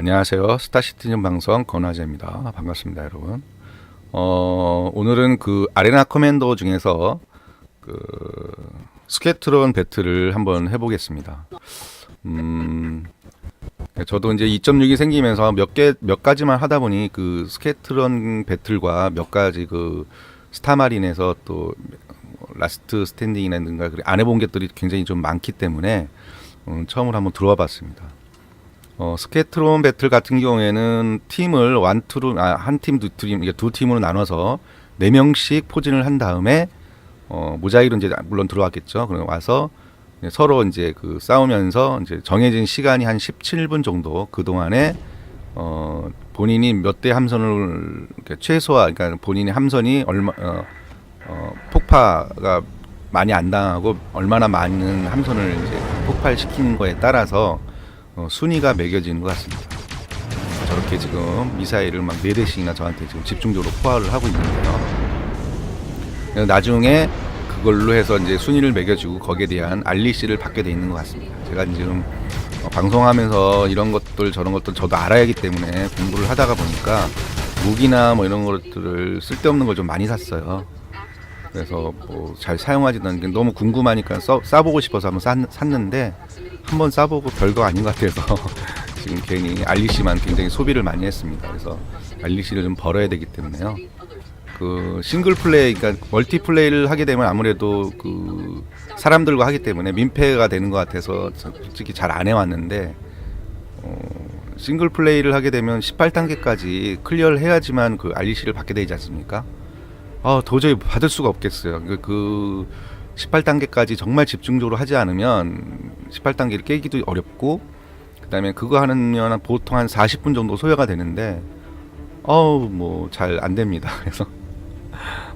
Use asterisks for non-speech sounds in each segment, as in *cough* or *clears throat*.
안녕하세요. 스타시티즌 방송 권화재입니다. 반갑습니다, 여러분. 어, 오늘은 그 아레나 커맨더 중에서 그 스케트론 배틀을 한번 해보겠습니다. 음, 저도 이제 2.6이 생기면서 몇 개, 몇 가지만 하다 보니 그 스케트론 배틀과 몇 가지 그 스타마린에서 또 라스트 스탠딩이라든가 그안 해본 것들이 굉장히 좀 많기 때문에 음, 처음으로 한번 들어와 봤습니다. 어, 스케트론 배틀 같은 경우에는 팀을 완투로 아, 한 팀 두 팀, 이게 두 팀으로 나눠서 네 명씩 포진을 한 다음에 어, 모자이로 이제 물론 들어왔겠죠. 그럼 와서 서로 이제 그 싸우면서 이제 정해진 시간이 한 17분 정도 그 동안에 어, 본인이 몇 대 함선을 최소화, 그러니까 본인의 함선이 얼마 어, 어, 폭파가 많이 안 당하고 얼마나 많은 함선을 이제 폭발시키는 거에 따라서 어, 순위가 매겨지는 것 같습니다. 저렇게 지금 미사일을 막네 대씩이나 저한테 지금 집중적으로 포화를 하고 있는데요. 나중에 그걸로 해서 이제 순위를 매겨주고 거기에 대한 알리시를 받게 돼 있는 것 같습니다. 제가 지금 어, 방송하면서 이런 것들 저런 것들 저도 알아야 하기 때문에 공부를 하다가 보니까 무기나 뭐 이런 것들을 쓸데없는 걸 좀 많이 샀어요. 그래서 뭐 잘 사용하지도 않는 게 너무 궁금하니까 써, 싸보고 싶어서 한번 샀, 샀는데 한번 싸보고 별거 아닌 것 같아서 *laughs* 지금 괜히 알리시만 굉장히 소비를 많이 했습니다. 그래서 알리시를 좀 벌어야 되기 때문에요. 그 싱글 플레이, 그러니까 멀티 플레이를 하게 되면 아무래도 그 사람들과 하기 때문에 민폐가 되는 것 같아서 솔직히 잘 안 해왔는데 어, 싱글 플레이를 하게 되면 18단계까지 클리어를 해야지만 그 알리시를 받게 되지 않습니까? 아 도저히 받을 수가 없겠어요. 그, 그 18단계까지 정말 집중적으로 하지 않으면 18단계를 깨기도 어렵고 그다음에 그거 하면 보통 한 40분 정도 소요가 되는데 어우 뭐 잘 안 됩니다. *laughs* 그래서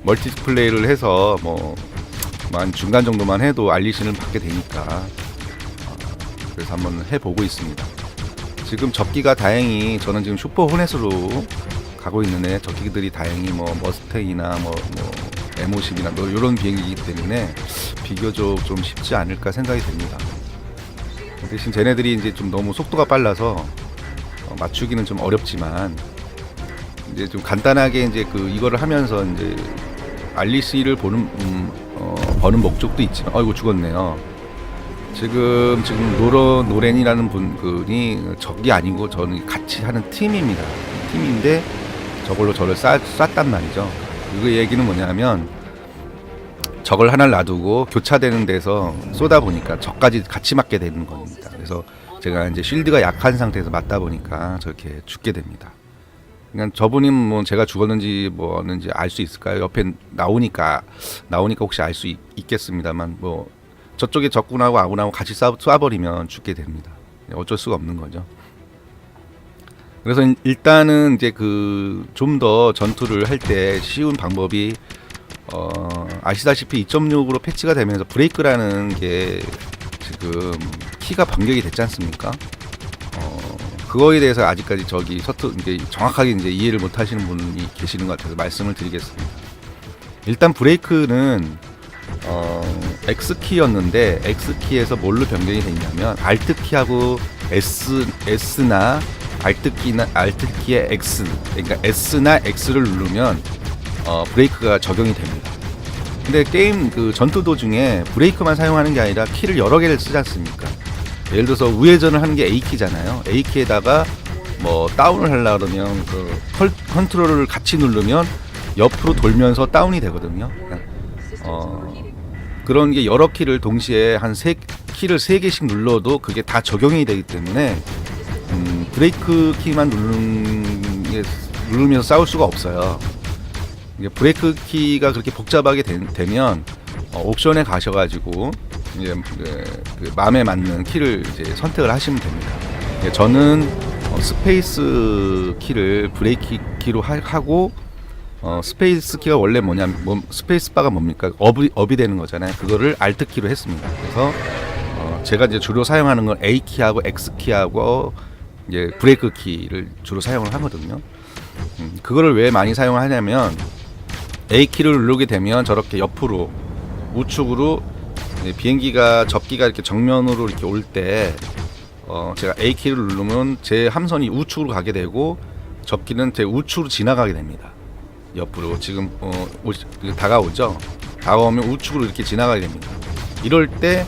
멀티플레이를 해서 뭐 한 중간 정도만 해도 알리신을 받게 되니까 어, 그래서 한번 해보고 있습니다. 지금 접기가 다행히 저는 지금 슈퍼 호넷으로 가고 있는데 적기들이 다행히 뭐 머스테이나 뭐, 뭐 M50이나 뭐 이런 비행기이기 때문에 비교적 좀 쉽지 않을까 생각이 됩니다. 대신 쟤네들이 이제 좀 너무 속도가 빨라서 어, 맞추기는 좀 어렵지만 이제 좀 간단하게 이제 그 이거를 하면서 이제 알리시를 보는 음, 어, 버는 목적도 있지만 아이고 죽었네요. 지금 지금 노런 노렌이라는 분이 적이 아니고 저는 같이 하는 팀입니다. 팀인데 저걸로 저를 쏴, 쐈단 말이죠. 그 얘기는 뭐냐면 적을 하나를 놔두고 교차되는 데서 쏘다 보니까 적까지 같이 맞게 되는 겁니다. 그래서 제가 이제 쉴드가 약한 상태에서 맞다 보니까 저렇게 죽게 됩니다. 그러니까 저분이 뭐 제가 죽었는지 뭐는지 알 수 있을까요? 옆에 나오니까 나오니까 혹시 알 수 있겠습니다만 뭐 저쪽에 적군하고 아군하고 같이 쏴, 쏴버리면 죽게 됩니다. 어쩔 수가 없는 거죠. 그래서 일단은 이제 그 좀 더 전투를 할 때 쉬운 방법이 어 아시다시피 2.6으로 패치가 되면서 브레이크라는 게 지금 키가 변경이 됐지 않습니까? 어 그거에 대해서 아직까지 저기 서투 이제 정확하게 이제 이해를 못 하시는 분이 계시는 것 같아서 말씀을 드리겠습니다. 일단 브레이크는 어 X 키였는데 X 키에서 뭘로 변경이 됐냐면 Alt 키하고 S S나 Alt 키나 Alt 키의 X 그러니까 S나 X를 누르면 어, 브레이크가 적용이 됩니다. 근데 게임 그 전투 도중에 브레이크만 사용하는 게 아니라 키를 여러 개를 쓰지 않습니까? 예를 들어서 우회전을 하는 게 A 키잖아요. A 키에다가 뭐 다운을 하려 그러면 그 컨- 컨트롤을 같이 누르면 옆으로 돌면서 다운이 되거든요. 어, 그런 게 여러 키를 동시에 한 세 키를 세 개씩 눌러도 그게 다 적용이 되기 때문에 음, 브레이크 키만 누르는 게 누르면서 싸울 수가 없어요. 이게 브레이크 키가 그렇게 복잡하게 되, 면 어, 옵션에 가셔가지고 이제 그, 그 마음에 맞는 키를 이제 선택을 하시면 됩니다. 예, 저는 어, 스페이스 키를 브레이크 키로 하, 하고 어, 스페이스 키가 원래 뭐냐면 뭐, 스페이스 바가 뭡니까? 업이, 업이 되는 거잖아요. 그거를 알트 키로 했습니다. 그래서 어, 제가 이제 주로 사용하는 건 A 키하고 X 키하고 이제 브레이크 키를 주로 사용을 하거든요. 음, 그거를 왜 많이 사용하냐면 A 키를 누르게 되면 저렇게 옆으로 우측으로 비행기가 접기가 이렇게 정면으로 이렇게 올때 어, 제가 A 키를 누르면 제 함선이 우측으로 가게 되고 접기는 제 우측으로 지나가게 됩니다. 옆으로 지금 어, 오, 다가오죠. 다가오면 우측으로 이렇게 지나가게 됩니다. 이럴 때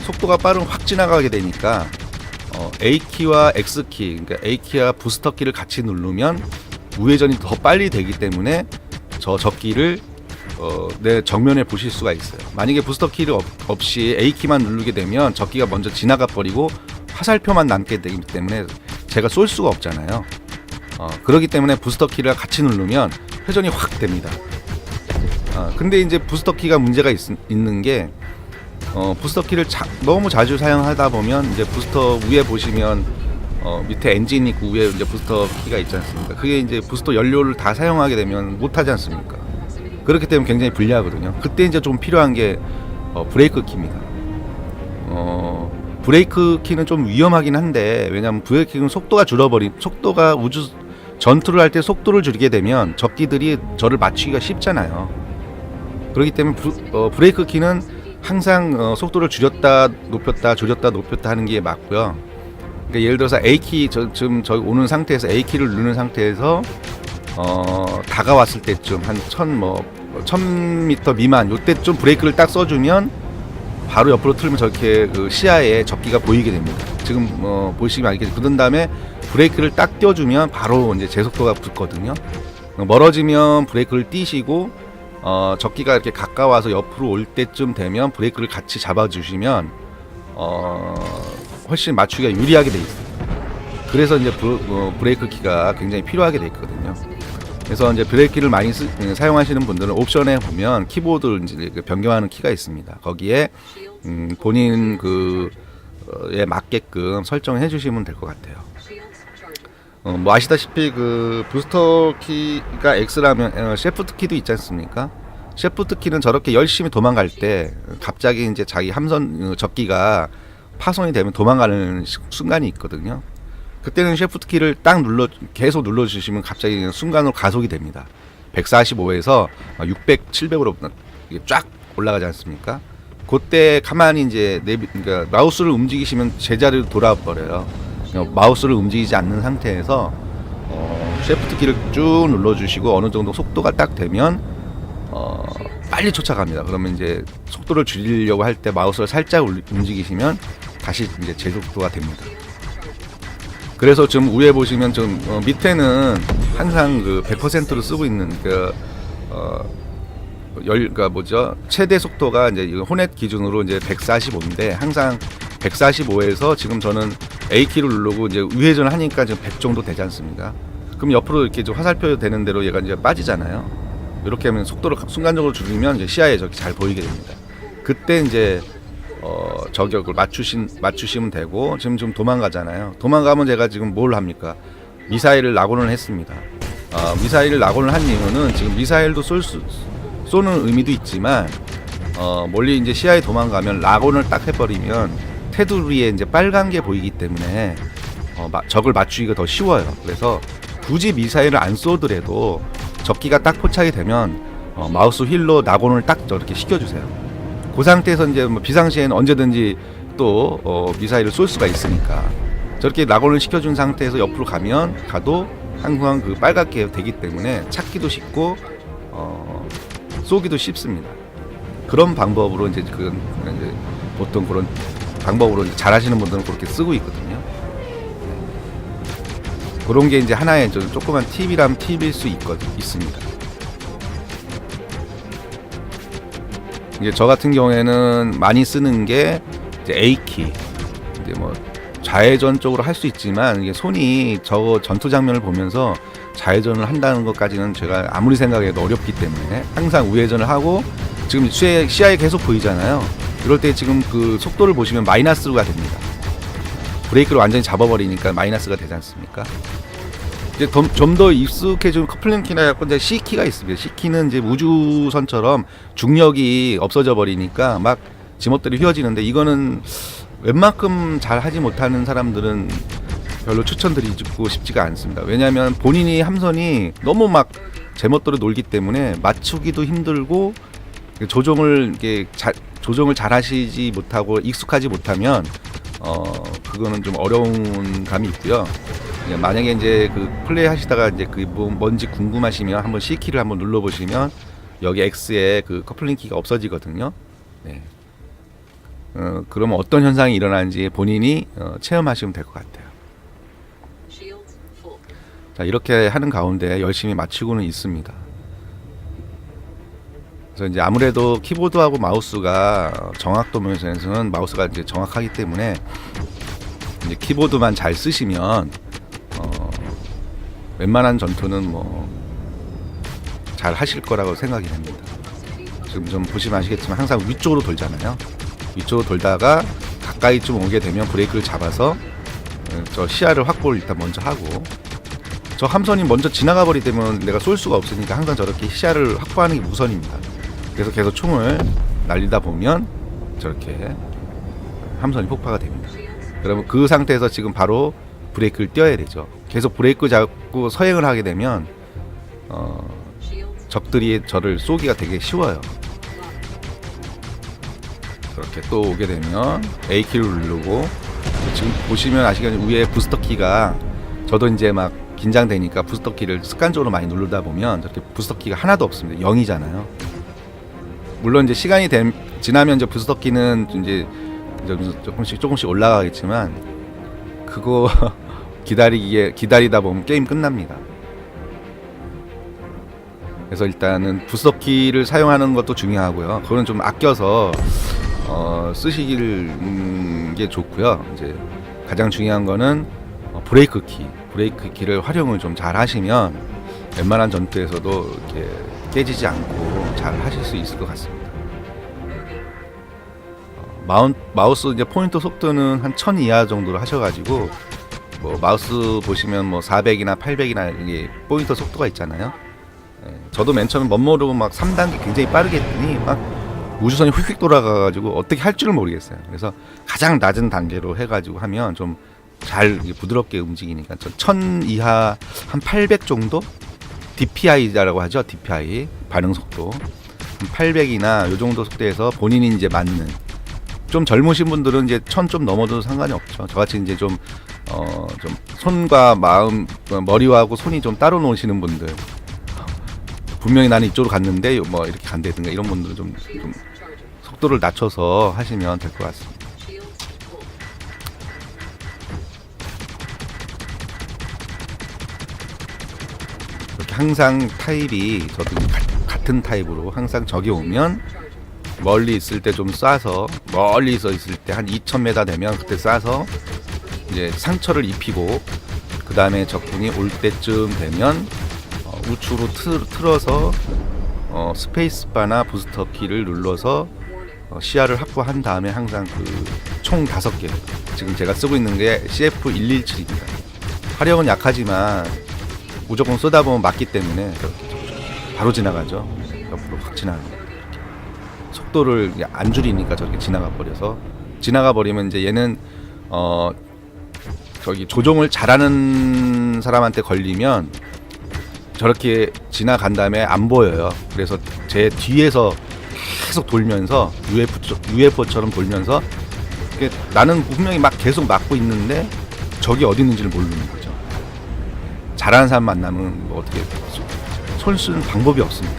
속도가 빠르면 확 지나가게 되니까 어, A 키와 X 키, 그러니까 A 키와 부스터 키를 같이 누르면 우회전이 더 빨리 되기 때문에 저 접기를 어, 내 정면에 보실 수가 있어요. 만약에 부스터 키를 없, 없이 A 키만 누르게 되면 접기가 먼저 지나가 버리고 화살표만 남게 되기 때문에 제가 쏠 수가 없잖아요. 어, 그렇기 때문에 부스터 키를 같이 누르면 회전이 확 됩니다. 어, 근데 이제 부스터 키가 문제가 있, 있는 게 어, 부스터 키를 자, 너무 자주 사용하다 보면 이제 부스터 위에 보시면 어, 밑에 엔진 있고 위에 이제 부스터 키가 있지 않습니까? 그게 이제 부스터 연료를 다 사용하게 되면 못 하지 않습니까? 그렇기 때문에 굉장히 불리하거든요. 그때 이제 좀 필요한 게 어, 브레이크 키입니다. 어, 브레이크 키는 좀 위험하긴 한데 왜냐하면 브레이크 키는 속도가 줄어버린 속도가 우주 전투를 할 때 속도를 줄이게 되면 적기들이 저를 맞추기가 쉽잖아요. 그렇기 때문에 부, 어, 브레이크 키는 항상 어, 속도를 줄였다 높였다 줄였다 높였다 하는 게 맞고요. 그러니까 예를 들어서 A 키 저, 지금 저기 오는 상태에서 A 키를 누르는 상태에서 어, 다가왔을 때쯤 한 천뭐1 미터 미만 요때쯤 브레이크를 딱 써주면 바로 옆으로 틀면 저렇게 그 시야에 접기가 보이게 됩니다. 지금 어, 보시면 알겠지만 그런 다음에 브레이크를 딱 띄워주면 바로 이제 제속도가 붙거든요. 멀어지면 브레이크를 띄시고 어, 적기가 이렇게 가까워서 옆으로 올 때쯤 되면 브레이크를 같이 잡아주시면 어, 훨씬 맞추기가 유리하게 돼 있어요. 그래서 이제 브, 어, 브레이크 키가 굉장히 필요하게 돼 있거든요. 그래서 이제 브레이크를 많이 쓰, 음, 사용하시는 분들은 옵션에 보면 키보드를 이제 그 변경하는 키가 있습니다. 거기에 음, 본인 그에 맞게끔 설정해 주시면 될 것 같아요. 어, 뭐 아시다시피 그 부스터 키가 X라면 어, 셰프트 키도 있지 않습니까? 셰프트 키는 저렇게 열심히 도망갈 때 갑자기 이제 자기 함선 어, 접기가 파손이 되면 도망가는 시- 순간이 있거든요. 그때는 셰프트 키를 딱 눌러 계속 눌러 주시면 갑자기 순간으로 가속이 됩니다. 145에서 600, 700으로 쫙 올라가지 않습니까? 그때 가만히 이제 내비, 그러니까 마우스를 움직이시면 제자리로 돌아 버려요. 마우스를 움직이지 않는 상태에서 어, 셰프트 키를 쭉 눌러주시고 어느 정도 속도가 딱 되면 어, 빨리 쫓아갑니다. 그러면 이제 속도를 줄이려고 할 때 마우스를 살짝 울- 움직이시면 다시 이제 제속도가 됩니다. 그래서 지금 위에 보시면 좀 어, 밑에는 항상 그 100%로 쓰고 있는 그 어, 열, 그러니까 뭐죠? 최대 속도가 이제 호넷 기준으로 이제 145인데 항상 145에서 지금 저는 A 키를 누르고 이제 우회전을 하니까 지금 100 정도 되지 않습니까? 그럼 옆으로 이렇게 좀 화살표 되는 대로 얘가 이제 빠지잖아요. 이렇게 하면 속도를 순간적으로 줄이면 이제 시야에 저렇게 잘 보이게 됩니다. 그때 이제 어, 저격을 맞추신 맞추시면 되고 지금 좀 도망가잖아요. 도망가면 제가 지금 뭘 합니까? 미사일을 낙원을 했습니다. 아, 미사일을 낙원을 한 이유는 지금 미사일도 쏠 수, 쏘는 의미도 있지만 어, 멀리 이제 시야에 도망가면 낙원을 딱 해버리면 테두 리에 이제 빨간 게 보이기 때문에 어, 마- 적을 맞추기가 더 쉬워요. 그래서 굳이 미사일을 안 쏘더라도 적기가 딱 포착이 되면 어, 마우스 휠로 낙원을 딱 저렇게 시켜주세요. 그 상태에서 이제 뭐 비상시에는 언제든지 또 어, 미사일을 쏠 수가 있으니까 저렇게 낙원을 시켜준 상태에서 옆으로 가면 가도 항상 그 빨갛게 되기 때문에 찾기도 쉽고 어, 쏘기도 쉽습니다. 그런 방법으로 이제 그 이제 보통 그런 방법으로 잘하시는 분들은 그렇게 쓰고 있거든요. 그런 게 이제 하나의 좀 조그만 팁이라면 팁일 수 있거든 있습니다. 이제 저 같은 경우에는 많이 쓰는 게 이제 A 키. 이제 뭐 좌회전 쪽으로 할 수 있지만 이게 손이 저 전투 장면을 보면서 좌회전을 한다는 것까지는 제가 아무리 생각해도 어렵기 때문에 항상 우회전을 하고 지금 시야에 계속 보이잖아요. 이럴 때 지금 그 속도를 보시면 마이너스가 됩니다. 브레이크를 완전히 잡아버리니까 마이너스가 되지 않습니까? 이제 좀 더 익숙해진 커플링 키나 갖고 이제 C 키가 있습니다. C 키는 이제 우주선처럼 중력이 없어져 버리니까 막 지멋대로 휘어지는데 이거는 웬만큼 잘 하지 못하는 사람들은 별로 추천드리고 싶지가 않습니다. 왜냐하면 본인이 함선이 너무 막 제멋대로 놀기 때문에 맞추기도 힘들고 조정을 이게 잘 조정을 잘 하시지 못하고 익숙하지 못하면 어 그거는 좀 어려운 감이 있고요. 예, 만약에 이제 그 플레이 하시다가 이제 그 뭐- 뭔지 궁금하시면 한번 C 키를 한번 눌러 보시면 여기 X에 그 커플링 키가 없어지거든요. 네. 어, 그러면 어떤 현상이 일어나는지 본인이 어, 체험하시면 될 것 같아요. 자 이렇게 하는 가운데 열심히 맞추고는 있습니다. 그래서 이제 아무래도 키보드하고 마우스가 정확도 면에서는 마우스가 이제 정확하기 때문에 이제 키보드만 잘 쓰시면 어, 웬만한 전투는 뭐 잘 하실 거라고 생각이 됩니다. 지금 좀 보시면 아시겠지만 항상 위쪽으로 돌잖아요. 위쪽으로 돌다가 가까이 좀 오게 되면 브레이크를 잡아서 어, 저 시야를 확보를 일단 먼저 하고 저 함선이 먼저 지나가 버리면 내가 쏠 수가 없으니까 항상 저렇게 시야를 확보하는 게 우선입니다. 그래서 계속 총을 날리다 보면 저렇게 함선이 폭파가 됩니다. 그러면 그 상태에서 지금 바로 브레이크를 띄어야 되죠. 계속 브레이크 잡고 서행을 하게 되면 어, 적들이 저를 쏘기가 되게 쉬워요. 그렇게 또 오게 되면 A 키를 누르고 지금 보시면 아시겠지만 위에 부스터 키가 저도 이제 막 긴장되니까 부스터 키를 습관적으로 많이 누르다 보면 저렇게 부스터 키가 하나도 없습니다. 0이잖아요. 물론 이제 시간이 됨- 지나면 이제 부스터 키는 이제 좀- 조금씩 조금씩 올라가겠지만 그거 *laughs* 기다리기에 기다리다 보면 게임 끝납니다. 그래서 일단은 부스터키를 사용하는 것도 중요하고요. 그거는 좀 아껴서 어, 쓰시길 음, 게 좋고요. 이제 가장 중요한 거는 어, 브레이크 키, 브레이크 키를 활용을 좀 잘 하시면 웬만한 전투에서도 이렇게 깨지지 않고 잘 하실 수 있을 것 같습니다. 어, 마운, 마우스 이제 포인터 속도는 한 1000 이하 정도로 하셔가지고 뭐 마우스 보시면 뭐 400이나 800이나 이게 포인터 속도가 있잖아요. 예, 저도 맨 처음에 멋 모르고 막 3단계 굉장히 빠르게 했더니 막 우주선이 휙휙 돌아가가지고 어떻게 할 줄을 모르겠어요. 그래서 가장 낮은 단계로 해가지고 하면 좀 잘 부드럽게 움직이니까 전1000 이하 한 800 정도 DPI라고 하죠. DPI 반응 속도 800이나 요 정도 속도에서 본인이 이제 맞는 좀 젊으신 분들은 이제 1000좀 넘어도 상관이 없죠. 저같이 이제 좀 어, 좀 손과 마음, 어, 머리하고 손이 좀 따로 노시는 분들 분명히 나는 이쪽으로 갔는데 뭐 이렇게 간다든가 이런 분들은 좀, 좀. 속도를 낮춰서 하시면 될 것 같습니다. 항상 타입이 저도 가- 같은 타입으로 항상 적이 오면. 멀리 있을 때 좀 쏴서 멀리 서 있을 때 한 2,000m 되면 그때 쏴서 이제 상처를 입히고 그 다음에 적군이 올 때쯤 되면 어, 우측으로 틀, 틀어서 어, 스페이스바나 부스터 키를 눌러서. 어, 시야를 확보한 다음에 항상 그 총 다섯 개 지금 제가 쓰고 있는 게 CF117입니다. 화력은 약하지만 무조건 쏘다 보면 맞기 때문에 바로 지나가죠. 옆으로 확. 이렇게. 속도를 안 줄이니까 저렇게 지나가 버려서 지나가 버리면 이제 얘는 어 저기 조종을 잘하는 사람한테 걸리면 저렇게 지나간 다음에 안 보여요. 그래서 제 뒤에서 계속 돌면서 UFO, UFO처럼 돌면서 나는 분명히 막 계속 막고 있는데 적이 어디 있는지를 모르는 거죠. 잘하는 사람 만나면 뭐 어떻게 손 쓰는 방법이 없습니다.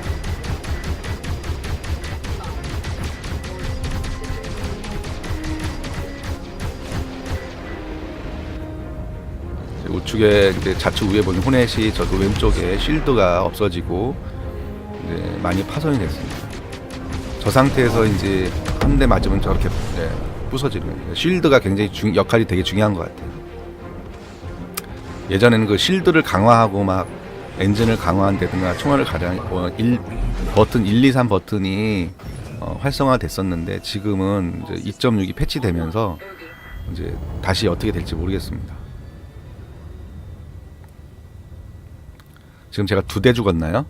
우측에 이제 좌측 위에 보면 호넷이 저도 왼쪽에 쉴드가 없어지고 이제 많이 파손이 됐습니다. 저 상태에서 이제 한 대 맞으면 저렇게 예, 부서지는. 쉴드가 굉장히 중, 역할이 되게 중요한 것 같아요. 예전에는 그 쉴드를 강화하고 막 엔진을 강화한다든가 총알을 가장 어, 1, 버튼 1, 2, 3 버튼이 어, 활성화됐었는데 지금은 이제 2.6이 패치되면서 이제 다시 어떻게 될지 모르겠습니다. 지금 제가 두 대 죽었나요?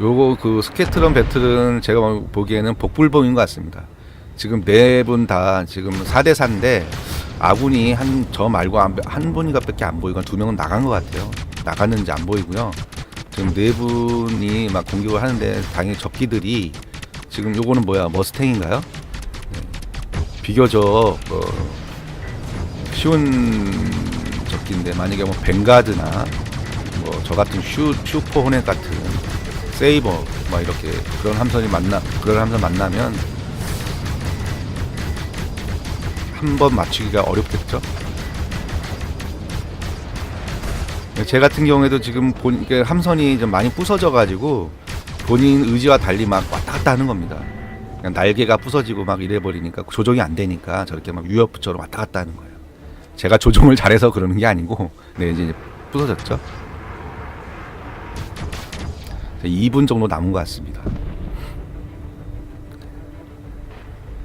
요거 그 스케트런 배틀은 제가 보기에는 복불복인 것 같습니다. 지금 네 분 다 지금 4대 4인데 아군이 한 저 말고 한, 한 분이가밖에 안 보이고 두 명은 나간 것 같아요. 나갔는지 안 보이고요. 지금 네 분이 막 공격을 하는데 당연히 적기들이 지금 요거는 뭐야 머스탱인가요? 네. 비교적 어, 쉬운 적기인데 만약에 뭐 벵가드나 뭐 저 같은 슈 슈퍼 호넷 같은 세이버 막 이렇게 그런 함선이 만나 그런 함선 만나면 한 번 맞추기가 어렵겠죠. 제 같은 경우에도 지금 본 함선이 좀 많이 부서져 가지고 본인 의지와 달리 막 왔다 갔다 하는 겁니다. 그냥 날개가 부서지고 막 이래 버리니까 조종이 안 되니까 저렇게 막 UF처럼 왔다 갔다 하는 거예요. 제가 조종을 잘해서 그러는 게 아니고 네 이제 부서졌죠. 2분 정도 남은 것 같습니다.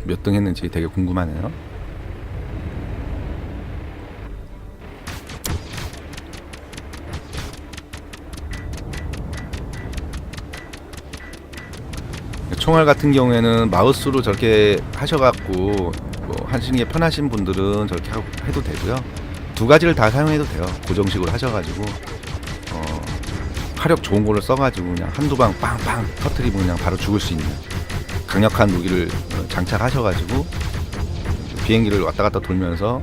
몇 등 했는지 되게 궁금하네요. 총알 같은 경우에는 마우스로 저렇게 하셔갖고 뭐 하시는 게 편하신 분들은 저렇게 하고 해도 되고요. 두 가지를 다 사용해도 돼요. 고정식으로 하셔가지고 어, 화력 좋은 걸로 써가지고 그냥 한두 방 빵빵 터트리면 그냥 바로 죽을 수 있는 강력한 무기를 어, 장착하셔가지고 비행기를 왔다 갔다 돌면서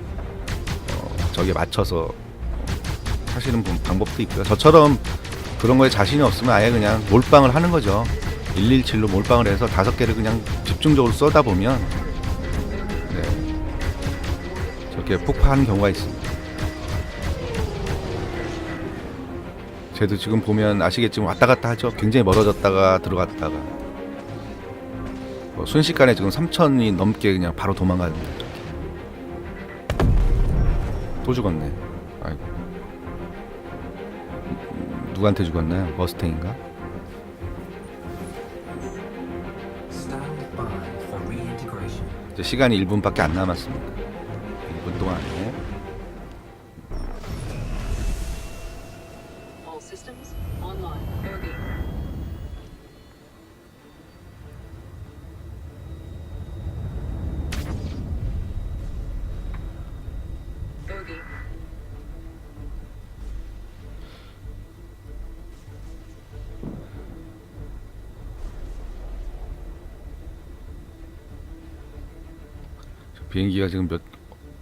어, 저기에 맞춰서 하시는 분- 방법도 있고요. 저처럼 그런 거에 자신이 없으면 아예 그냥 몰빵을 하는 거죠. 117로 몰빵을 해서 다섯 개를 그냥 집중적으로 쏘다 보면 네, 저렇게 폭파하는 경우가 있습니다. 쟤도 지금 보면 아시겠지만 왔다 갔다 하죠. 굉장히 멀어졌다가 들어갔다가 뭐 순식간에 지금 3천이 넘게 그냥 바로 도망가는데 이렇게. 또 죽었네. 아이고. 음, 누구한테 죽었나요? 머스탱인가? 시간이 1분밖에 안 남았습니다. 비행기가 지금 몇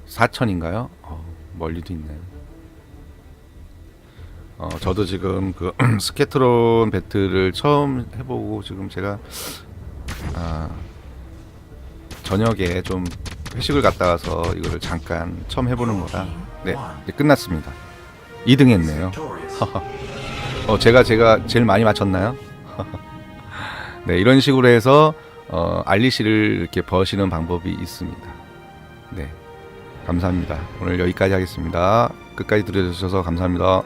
4천인가요? 어, 멀리도 있네. 어, 저도 지금 그 *clears throat* 스케트론 배틀을 처음 해보고 지금 제가 아, 저녁에 좀 회식을 갔다 와서 이거를 잠깐 처음 해보는 거라 네 이제 끝났습니다. 2등 했네요. *laughs* 어, 제가 제가 제일 많이 맞췄나요? *laughs* 네, 이런 식으로 해서 어, 알리시를 이렇게 버시는 방법이 있습니다. 네, 감사합니다. 오늘 여기까지 하겠습니다. 끝까지 들어주셔서 감사합니다.